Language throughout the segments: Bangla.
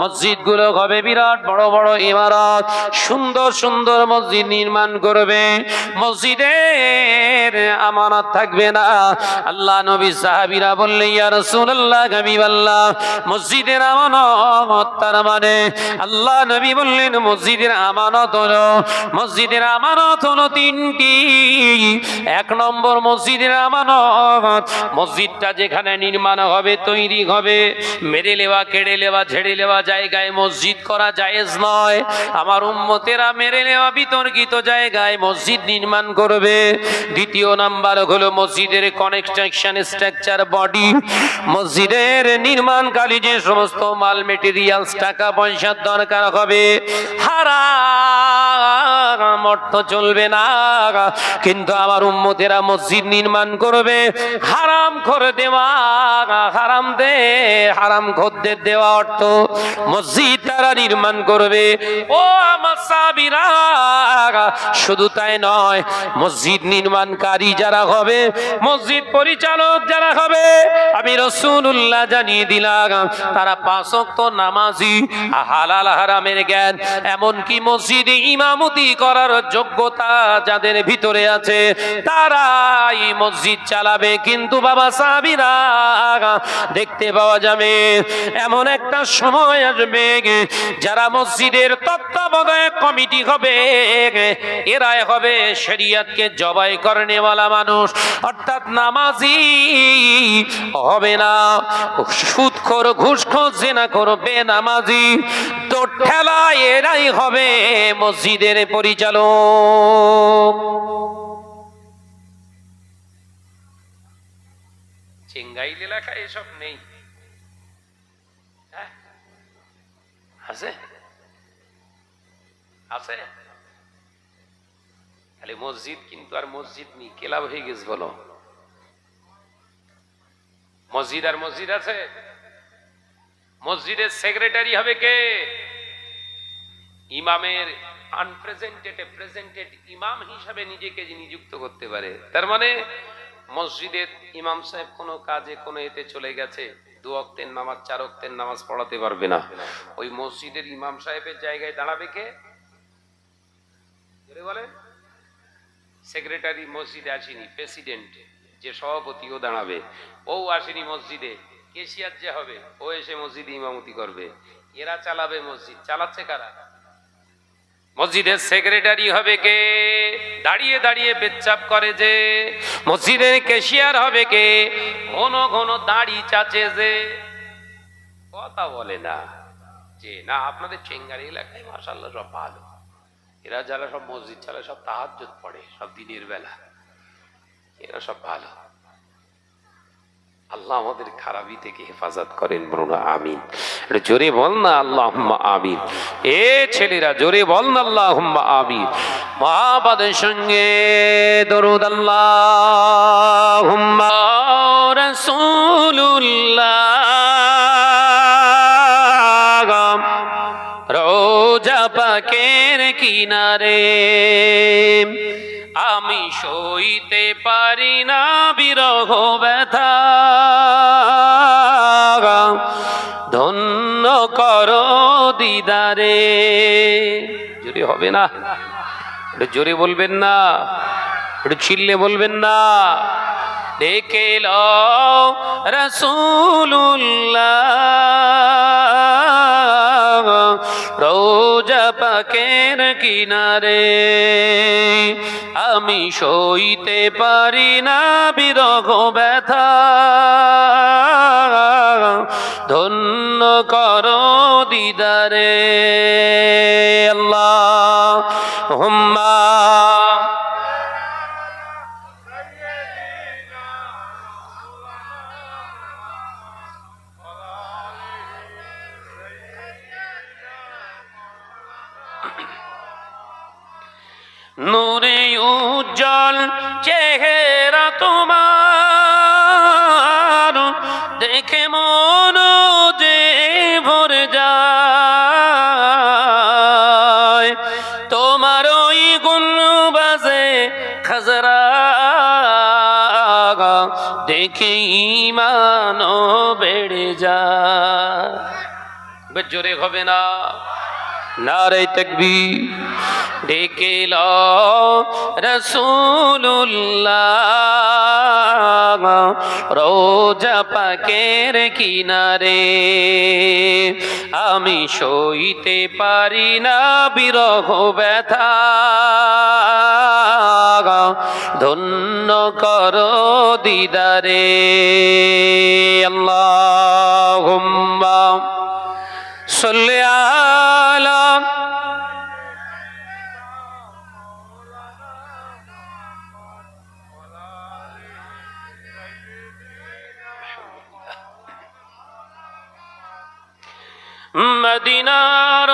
মসজিদগুলো হবে বিরাট বড় বড় ইমারত। সুন্দর সুন্দর মসজিদ নির্মাণ করবে। মসজিদের আমানত থাকবে না। আল্লাহ নবী সাহাবিরা বললে মসজিদের আমানত তার মানে আল্লাহ নবী বললেন, মসজিদের আমানত হলো, মসজিদের আমানত হলো তিনটি। এক নম্বর মসজিদের আমানত, মসজিদটা যেখানে নির্মাণ হবে, তৈরি হবে। মেরে লেওয়া, কেড়ে লেওয়া, ঝেড়ে লেওয়া জায়গায় মসজিদ করা জায়েজ নয়। আমার উম্মতেরা মেরে নেওয়া বিতর্কিত জায়গায় মসজিদ নির্মাণ করবে। দ্বিতীয় নাম্বার হলো মসজিদের কনস্ট্রাকশন স্ট্রাকচার বডি মসজিদের নির্মাণকালী যে সমস্ত মাল মেটেরিয়ালস টাকা পয়সার দরকার হবে। হারাম! অর্থ চলবে না। কিন্তু আমার উম্মতেরা মসজিদ নির্মাণ করবে, হারাম করে দেওয়া হারাম দে হারাম খদ্দের দেওয়া অর্থ মসজিদ তারা নির্মাণ করবে। ও আমার সাবিরা শুধু তাই নয়, মসজিদ নির্মাণকারী যারা হবে, মসজিদ পরিচালক যারা হবে, আমি রসুল্লাহ জানিয়ে দিলাম, তারা পাঁচক্ত নামাজি, হালাল হারামের জ্ঞান, এমনকি মসজিদে ইমামতি করার যোগ্যতা যাদের ভিতরে আছে, তারাই মসজিদ চালাবে। কিন্তু বাবা সাবিরা দেখতে পাওয়া যাবে, এমন একটা সময় আসবে যারা মসজিদের তত্ত্বাবধায়ক কমিটি হবে। এরাই হবে শরিয়াতকে জবাই করেনেওয়ালা মানুষ। অর্থাৎ নামাজি হবে না। সুদখোর ঘুষখোর জেনা করবে নামাজি তো ঠেলা এরাই হবে মসজিদের পরিচালক চেঙ্গাইল এলাকায় এসব নেই। হ্যাঁ? আছে? আছে? খালি মসজিদ কিন্তু আর মসজিদ নেই, কেলাব হয়ে গেছে বলো। মসজিদ আর মসজিদ আছে? মসজিদের সেক্রেটারি হবে কে? ইমামের ইমাম হিসাবে নিজেকে নিযুক্ত করতে পারে। তার মানে মসজিদের ইমাম সাহেব কোনো কাজে, কোনো এতে চলে গেছে, দু নামাজ, চার নামাজ পড়াতে পারবে না। ওই মসজিদের ইমাম সাহেবের জায়গায় দাঁড়াবে কে? বলেন। সেক্রেটারি মসজিদে আসেনি, প্রেসিডেন্ট, যে সভাপতি ও দাঁড়াবে। ও আসেনি মসজিদে কেশিয়ার যে হবে, ও এসে মসজিদে ইমামতি করবে। এরা চালাবে মসজিদ, চালাচ্ছে কারা? মসজিদের সেক্রেটারি হবে কে? দাঁড়িয়ে দাঁড়িয়ে পেচ্ছাপ করে যে, মসজিদের কেশিয়ার হবে কে? ঘন ঘন দাড়ি চাচে যে। কথা বলে না। যে না, আপনাদের চেঙ্গারি এলাকায় মাসাল্লাহ সব ভালো। এরা যারা সব মসজিদ চালায় সব তাহাজ্জুদ পড়ে সব দিনের বেলা। এরা সব ভালো। আল্লাহ আমাদের খারাপি থেকে হেফাজত করেন বলুন, আমিন। জোরে বল না আল্লাহ আমিন। এ ছেলেরা, জোরে বল না আল্লাহ আমিন। মহাবাদের সঙ্গে দরুদ আল্লাহ রসুল্লাহ রোজা কিনারে আমি সইতে পারি না বিরহ ব্যথা। কর দিদারে। জোরে হবে না? একটু জোরে বলবেন না? একটু চিল্লে বলবেন না? ডেকে রসুল্লাহ রোজা পাকের কিনারে। আমি সইতে পারি না বিরহ ব্যথা। ধন্য কর দিদারে আল্লাহ। নূরে উজ্জ্বল চেহারা দেখে ইমানও বেড়ে যায়। জোরে হবে না? নারে তকবি ডেকে ল রসুল্লাহ রোজা পাকের কিনারে, আমি সইতে পারি না বিরহ ব্যথা। ধন্য কর দিদারে আল্লাহ صل মদিনার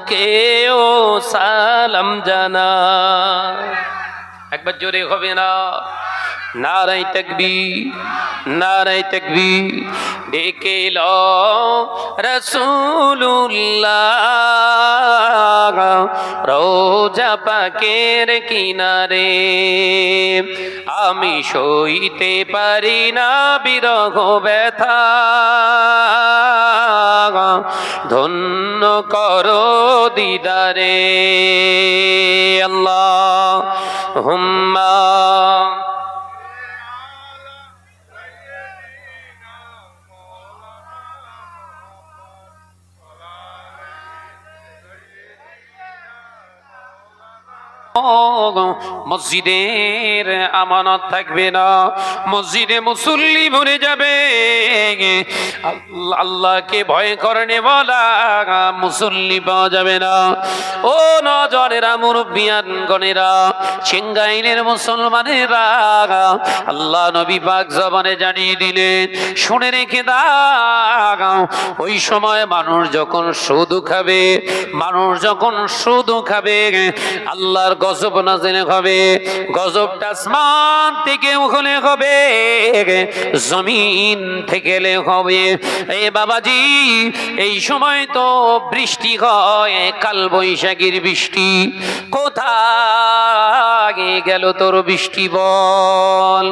তোমাকেও সালাম জানা। একবার জোরে হবে না। নারাই তকবি নারাই তকবি ডেকে ল রসুল্লাহ রোজা পাকের কিনারে। আমি সইতে পারি না বিরহ ব্যথা। ধন্য করো দিদারে আল্লাহ। হুম্মা মসজিদের আমানত থাকবে না। মসজিদে মুসল্লি ভরে যাবে। আল্লাহ- আল্লাহকে ভয় করনে বলা মুসল্লি পাওয়া যাবে না। ও নজনেরা মুরব্বিয়ান গণেরা সিংগাইনের মুসলমানেরা, আল্লাহ নবী পাক জবানে জানিয়ে দিলেন, শুনে রেখে দাও। ওই সময় মানুষ যখন সুদ খাবে, মানুষ যখন সুদ খাবে, আল্লাহর গজব নাজিল হবে, গজবটা আসমান থেকে ওখানে হবে, জমিন থেকে হবে। এ বাবাজি, এই সময় তো বৃষ্টি হয়, কাল বৈশাখীর বৃষ্টি, কোথায় গেল তোর বৃষ্টি বল?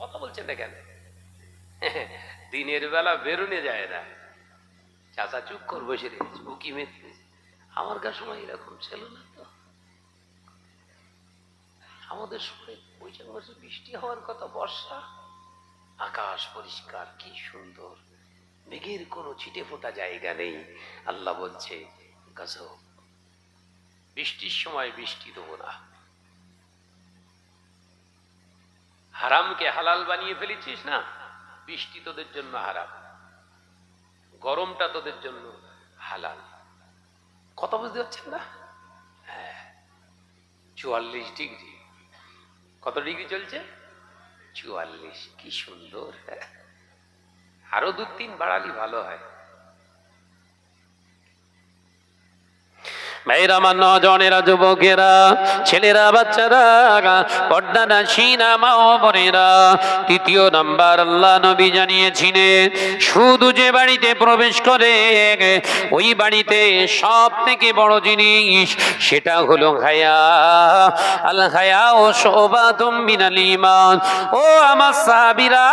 কথা বলছেন না কেন? দিনের বেলা বেরোনে যায় না চাচা, চুপ কর, বসে রেখেছে উকি মেতে? আমার কার সময় এরকম ছিল না তো। আমাদের সময় বৈশাখ মাসে বৃষ্টি হওয়ার কথা, বর্ষা। আকাশ পরিষ্কার, কি সুন্দর। মেঘের কোনো ছিটে ফোটা জায়গা নেই। আল্লাহ বলছে বৃষ্টির সময় বৃষ্টি দেবো না। হারামকে হালাল বানিয়ে ফেলেছিস না? বৃষ্টি তোদের জন্য হারাম। গরমটা তোদের জন্য হালাল। কত বুঝতে পারছেন না? হ্যাঁ চুয়াল্লিশ ডিগ্রি। কত ডিগ্রি চলছে? চুয়াল্লিশ, কি সুন্দর। আরও দু তিন বাড়ালি ভালো হয়। মেয়েরা আমার নজনেরা যুবকেরা, ছেলেরা, বাচ্চারা, পর্দানা সিনা মা বোনেরা। তৃতীয় নাম্বার আল্লাহ নবী জানিয়েছিলেন, শুধু যে বাড়িতে প্রবেশ করে, ওই বাড়িতে সব থেকে বড় জিনিস সেটা হলো হায়া আল হায়া ও শোভা মিনাল ইমান ও আমার সাবিরা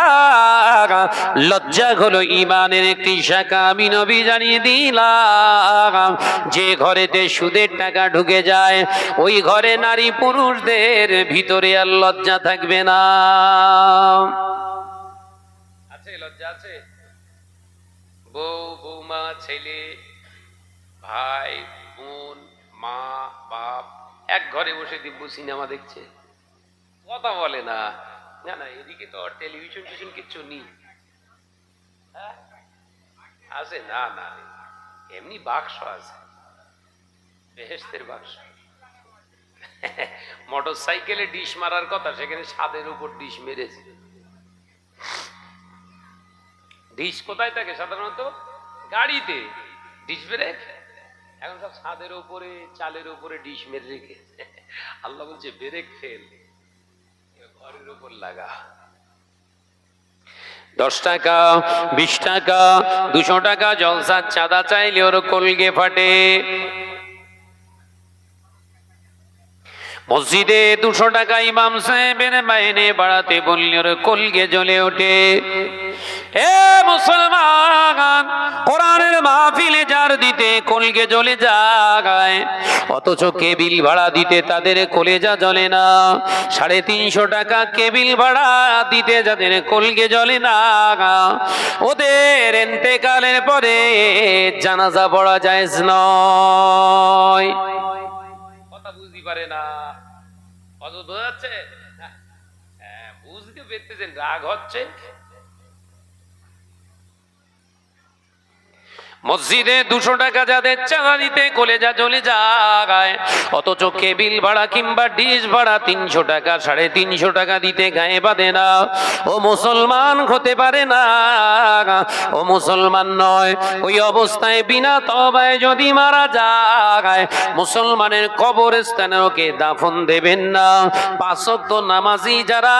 লজ্জা হলো ইমানের একটি শাখা আমি নবী জানিয়ে দিলাম। যে ঘরেতে সুদের টাকা ঢুকে যায়। ওই ঘরে নারী পুরুষদের ভিতরে আর লজ্জা থাকবে না। আছে, লজ্জা আছে? বউ বৌমা ছেলে, ভাই, বোন, মা, বাপ, এক ঘরে বসে দিব্য সিনেমা দেখছে। কথা বলে না। না না, এদিকে তো আর টেলিভিশন টিশন কিচ্ছু নেই। হ্যাঁ? আছে, না না, এমনি বাক্স আছে। বেহেস্তের বাক্স মোটর সাইকেলে ডিশ মারার কথা, সেখানে ছাদের উপর ডিশ মেরেছে। ডিশ কোথায় থাকে সাধারণত? গাড়িতে। ডিশ ব্রেক এখন সব ছাদের উপরে, চালের উপরে ডিশ মেরে রেখে। আল্লাহ বলছে ব্রেক ফেল ঘরের উপর লাগা। দশ টাকা, বিশ টাকা, দুশো টাকা, জলসার চাঁদা চাইলে ওর কলগে ফাটে। মসজিদে দুশো টাকা ইমাম সাহেবের মাইনে বাড়াতে বললে ওর কলগে জ্বলে ওঠে। এ মুসলমান, কোরআনের মাহফিলে যার দিতে কলগে জ্বলে যায় অথচ কেবিল ভাড়া দিতে তাদের কলেজা জ্বলে না। সাড়ে তিনশো টাকা কেবিল ভাড়া দিতে যাদের কলগে জ্বলে না। ওদের এন্তেকালের পরে জানাজা পড়া যায় নয়। কথা পারে না। অত বোঝা যাচ্ছে হ্যাঁ বুঝতে পেরেছেন রাগ হচ্ছে। মসজিদে দুশো টাকা যাদের চাঁদা দিতে কলেজা চলে যায়, অথচ কেবিল ভাড়া কিংবা ডিশ ভাড়া তিনশো টাকা, সাড়ে তিনশো টাকা দিতে গায়ে বাঁধে না। ও মুসলমান হতে পারে না। ও মুসলমান নয়, ওই অবস্থায় বিনা তবায় যদি মারা যায়, মুসলমানের কবরস্থানে ওকে দাফন দেবেন না। পাঁচক্ত নামাজি যারা,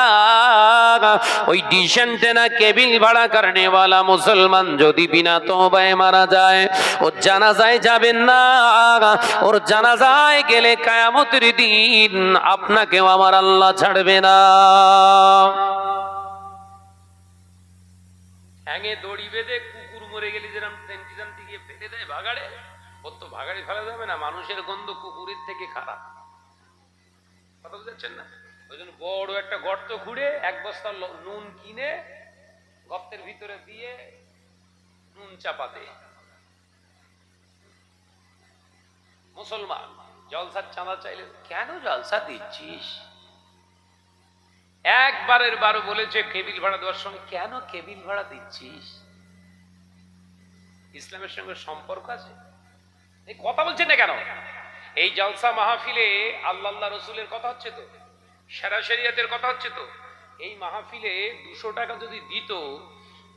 ওই ডিসেন্টে না কেবিল ভাড়া কারণেওয়ালা মুসলমান যদি বিনা তবায় মারা যায় ওর জানাজায় যাবেন না। ওর জানাজায় গেলে কায়ামতের দিন আপনাকেও আমার আল্লাহ ছাড়বে না। দড়ি বেঁধে কুকুর মরে গেলে যেরকম গিয়ে দেয় ভাগাড়ে তো ফেলা যাবে না, মানুষের গন্ধ কুকুরের থেকে খারাপ। কথা বুঝাচ্ছেন না? ওই জন্য বড় একটা গর্ত খুঁড়ে, এক বস্তা নুন কিনে, গর্তের ভিতরে দিয়ে নুন চাপা দে মুসলমান, জলসার চাঁদা চাইলে কেন জলসা দিচ্ছিস? একবারের বারো বলেছে কেবিল ভাড়া দেওয়ার সময় কেন কেবিল ভাড়া দিচ্ছিস? ইসলামের সঙ্গে সম্পর্ক আছে? কথা বলছেন না কেন? এই জলসা মাহফিলে আল্লাহ রসুলের কথা হচ্ছে তো, সেরা শরিয়াতের কথা হচ্ছে তো। এই মাহফিলে দুশো টাকা যদি দিত,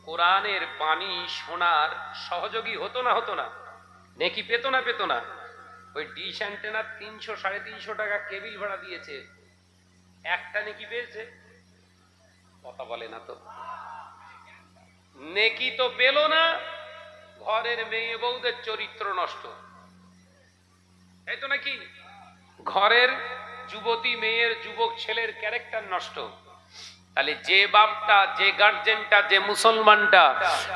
কোরআনের পানি সোনার সহযোগী হতো না হতো না। নেকি পেত না পেত না। ওই ডিশ অ্যান্টেনা তিনশো, সাড়ে তিনশো টাকা কেবিল ভাড়া দিয়েছে। একটা নেকি পেয়েছে? কথা বলে না তো। নেকি তো পেল না, ঘরের মেয়ে বউদের চরিত্র নষ্ট। এই তো নাকি? ঘরের যুবতী মেয়ের যুবক ছেলের ক্যারেক্টার নষ্ট। তাহলে যে বাপটা, যে গার্জেনটা যে মুসলমানটা,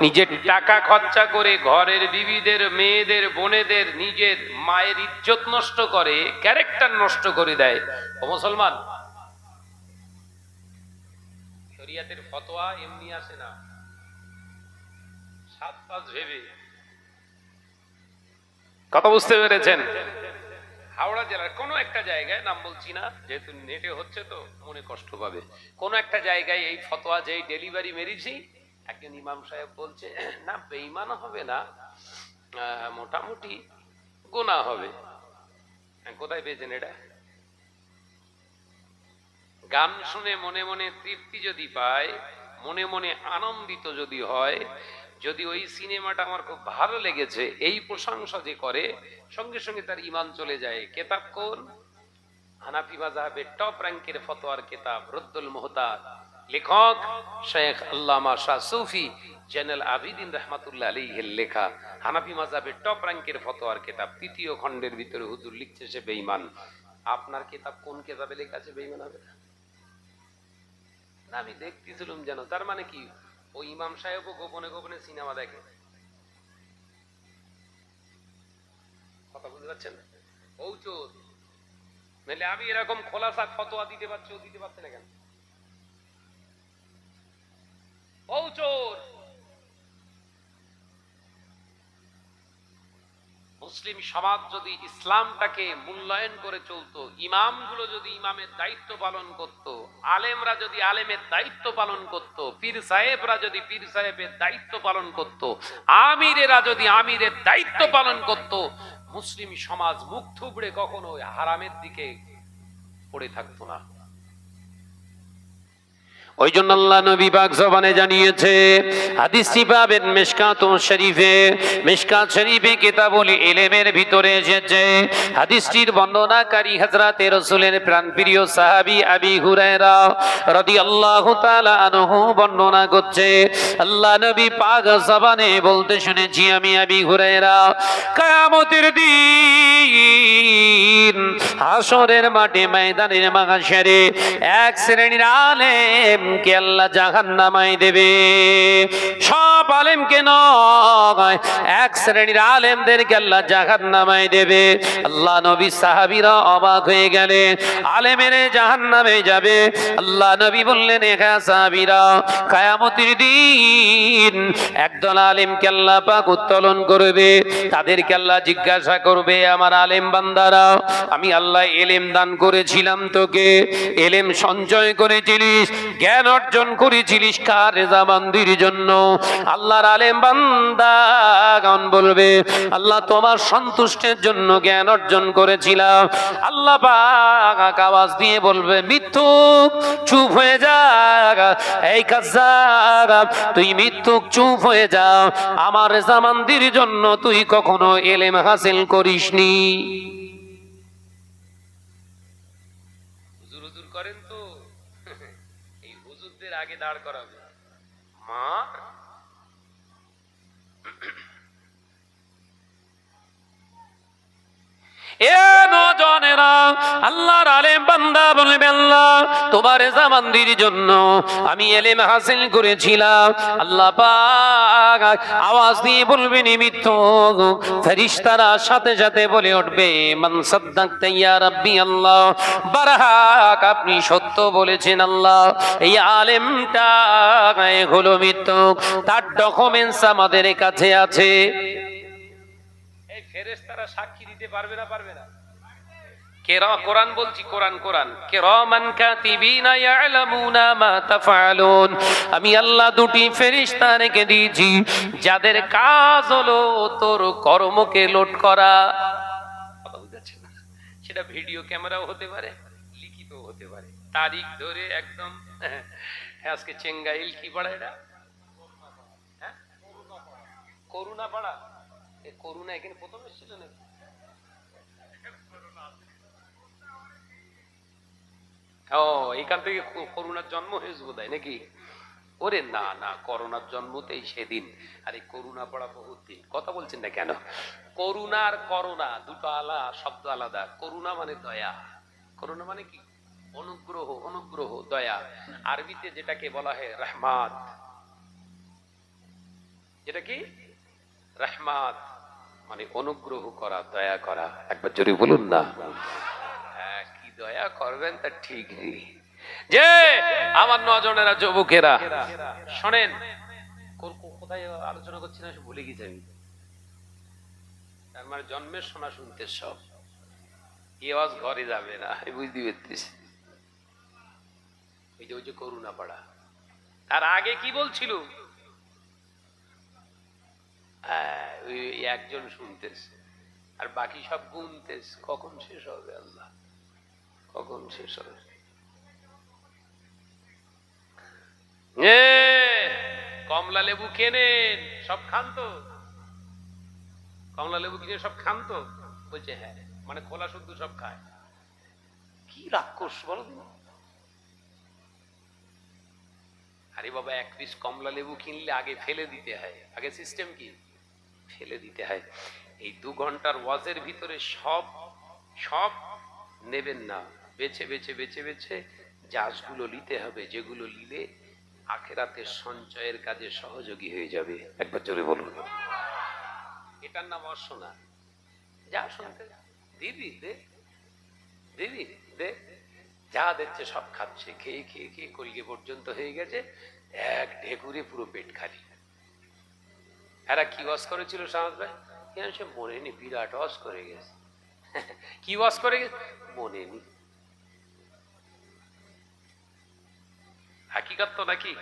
নিজের টাকা খরচা করে ঘরের বিবিদের, মেয়েদের, বোনেদের, নিজের মায়ের ইজ্জত নষ্ট করে ক্যারেক্টার নষ্ট করে দেয়। ও মুসলমান? শরিয়াতের ফতোয়া ভেবে। কথা বুঝতে পেরেছেন? হাওড়া জেলার কোনো একটা জায়গায় নাম বলছি না যেহেতু নেটে হচ্ছে তো মনে কষ্ট পাবে। কোনো একটা জায়গায় এই ফতোয়া যেই ডেলিভারি মেরেছি একজন ইমাম সাহেব বলছে না বেইমানও হবে না মোটামুটি গোনা হবে। হ্যাঁ, কোথায় পেয়েছেন এটা? গান শুনে মনে মনে তৃপ্তি যদি পায় মনে মনে আনন্দিত যদি হয় যদি ওই সিনেমাটা আমার খুব ভালো লেগেছে, এই প্রশংসা যে করে, সঙ্গে সঙ্গে তার ইমান চলে যায়। কেতাব কোন? হানাফি মাজাহের টপ র্যাঙ্কের ফতোয়ার কেতাব, রদ্দুল মোহতার লেখক শেখ আল্লামা শাহ সুফি জেনারেল আবিদিন রহমাতুল্লাহ আলীহের লেখা। হানাফি মাজাহের টপ র্যাঙ্কের ফতোয়ার কেতাব, তৃতীয় খণ্ডের ভিতরে হুজুর লিখছে সে বেঈমান। আপনার কেতাব কোন কেতাবে লেখা আছে বেঈমান হবে না, আমি দেখতেছিলাম যেন, তার মানে কি? ওই ইমাম সাহেবও গোপনে গোপনে সিনেমা দেখে। কথা বুঝতে পারছেন? ও চোর। নাহলে আমি এরকম খোলাসা ফতোয়া দিতে পারছি, ও দিতে পারছে না কেন? ও চোর! মুসলিম সমাজ যদি ইসলামটাকে মূল্যায়ন করে চলতো, ইমামগুলো যদি ইমামের দায়িত্ব পালন করত, আলেমরা যদি আলেমের দায়িত্ব পালন করত, পীর সাহেবরা যদি পীর সাহেবের দায়িত্ব পালন করত, আমিরেরা যদি আমিরের দায়িত্ব পালন করত, মুসলিম সমাজ মুখ থুবড়ে কখনো হারামের দিকে পড়ে থাকতো না। ওই জন্য আল্লাহ নবী পাক জবানে জানিয়েছে হাদিসটি পাবেন মিশকাত শরীফে মিশকাত শরীফে কিতাবুল ইলমের ভিতরে এসেছে। হাদিসটির বর্ণনাকারী হযরতে রাসূলের প্রাণপ্রিয় সাহাবী আবি হুরায়রা রাদিয়াল্লাহু তাআলা আনহু বর্ণনা করছে, আল্লাহ নবী পাক জবানে বলতে শুনেছি আমি আবি হুরায়রা, কিয়ামতের দিন হাসরের মাঠে ময়দানের মাগাশারে এক শ্রেণির আলেমকে আল্লাহ জাহান্নামায় দেবে। সব আলেমকে নয়, এক শ্রেণির আলেমদেরকে আল্লাহ জাহান্নামায় দেবে। আল্লাহ নবী সাহাবিরা অবাক হয়ে গেলে আলেমের জাহান্নামে যাবে। আল্লাহ নবী বললেন একা সাহাবীরা, কায়ামতির দিন একদল আলেমকে আল্লাহ পাক উত্তোলন করবে। তাদেরকে আল্লাহ জিজ্ঞাসা করবে, আমার আলেম বান্দারা, আমি আল্লাহ এলেম দান করেছিলাম তোকে, এলেম সঞ্চয় করেছিলিস, জ্ঞান অর্জন করেছিলিস কার রেজাবান্দির জন্য। আল্লাহর আলেম বান্দাগণ বলবে, আল্লাহ তোমার সন্তুষ্টের জন্য জ্ঞান অর্জন করেছিলাম। আল্লাহ পাক আওয়াজ দিয়ে বলবে মিথ্যুক চুপ হয়ে যা এই কাজাব তুই মিথ্যুক চুপ হয়ে যা। আমার রেজামান্দির জন্য তুই কখনো এলেম হাসিল করিসনি হুজুর হুজুর করেন তো এই হুজুরদের আগে দাঁড় করাবে। মা আল্লাহর আলেম বান্দা তোমার জন্য আমি এলেম হাসিল করেছিলাম। আল্লাহ আওয়াজ দিয়ে বলবে, নিমিত্ত সাথে সাথে বলে উঠবে আপনি সত্য বলেছেন আল্লাহ, এই আলেমটা হলো মিথ্যুক তার ডকুমেন্টস আমাদের কাছে আছে। সাক্ষী দিতে পারবে না পারবে না। আমি আল্লাহ দুটি ফেরেশতা রেখে দিয়েছি যাদের কাজ হলো তোর কর্মকে লোড করা। সেটা ভিডিও ক্যামেরাও হতে পারে লিখিত হতে পারে। তারিখ ধরে একদম হ্যাঁ, আজকে চেঙ্গাইল কি পড়া এটা? হ্যাঁ? করুণা পাড়া। করুণা এখানে প্রথম এসেছিল নাকি? ও এখান থেকে করুণার জন্ম হয়েছে বোধ নাকি? ওরে না না করোনার জন্মতেই সেদিন। আরে করুণা পড়া বহুত দিন। কথা বলছেন না কেন? করুণা আর করোনা দুটো আলা, শব্দ আলাদা। করুণা মানে দয়া। করুণা মানে কি? অনুগ্রহ অনুগ্রহ, দয়া। আরবিতে যেটাকে বলা হয় রহমাত। যেটা কি? রহমাত। মানে অনুগ্রহ করা দয়া করা। একবার জোরে বলুন না। হ্যাঁ, কি দয়া করবেন তা ঠিক নেই। যে আমার নজনেরা যুবকেরা শোনেন কোথায় আলোচনা করছি না ভুলে গেছি আমি। তার মানে জন্মের শোনা শুনতে সব। আওয়াজ ঘরে যাবে না বুঝতে পারতেছি। ওই যে ওই যে করুণা পাড়া তার আগে কি বলছিল? একজন শুনতেছে। আর বাকি সব গুনতেছে। কখন শেষ হবে আল্লাহ? কখন শেষ হবে? কমলা লেবু কেনেন? সব খান তো কমলা লেবু কিনে সব খান তো বলছে হ্যাঁ মানে খোলা শুদ্ধ সব খায়। কি রাক্ষস বলো? আরে বাবা, এক পিস কমলা লেবু কিনলে আগে ফেলে দিতে হয়। আগে সিস্টেম কি? ফেলে দিতে হয়। এই দু ঘণ্টার ওয়াজের ভিতরে সব সব নেবেন না। বেছে বেছে বেছে বেছে জাজগুলো নিতে হবে, যেগুলো নিলে আখেরাতের সঞ্চয়ের কাজে সহযোগী হয়ে যাবে। একবার জোরে বলুন। এটার নাম অর্শনা যা শুনতে, দিদি, দে দিদি, দে। যা দেখছে সব খাচ্ছে, খেয়ে খেয়ে খেয়ে কলকে পর্যন্ত হয়ে গেছে। এক ঢেকুরে পুরো পেট খালি। এরা কি ওয়াশ করেছিল সমাজ ভাই? কেন সে মনে নি বিরাট ওয়াশ করে গেছে। কি ওয়াশ করে গেছে? মনে নি হাকিকাত তো নাকি?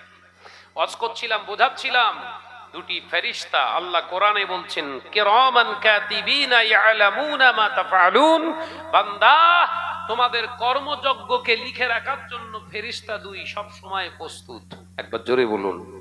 ওয়াজ করছিলাম, বোঝাচ্ছিলাম। দুটি ফেরিস্তা, আল্লাহ কোরআনে বলছেন, কিরামান কাতিবিনা ইয়ালামুনা মা তাফআলুন। বান্দা, তোমাদের কর্মযজ্ঞকে লিখে রাখার জন্য ফেরিস্তা দুই সব সময় প্রস্তুত। একবার জোরে বলুন।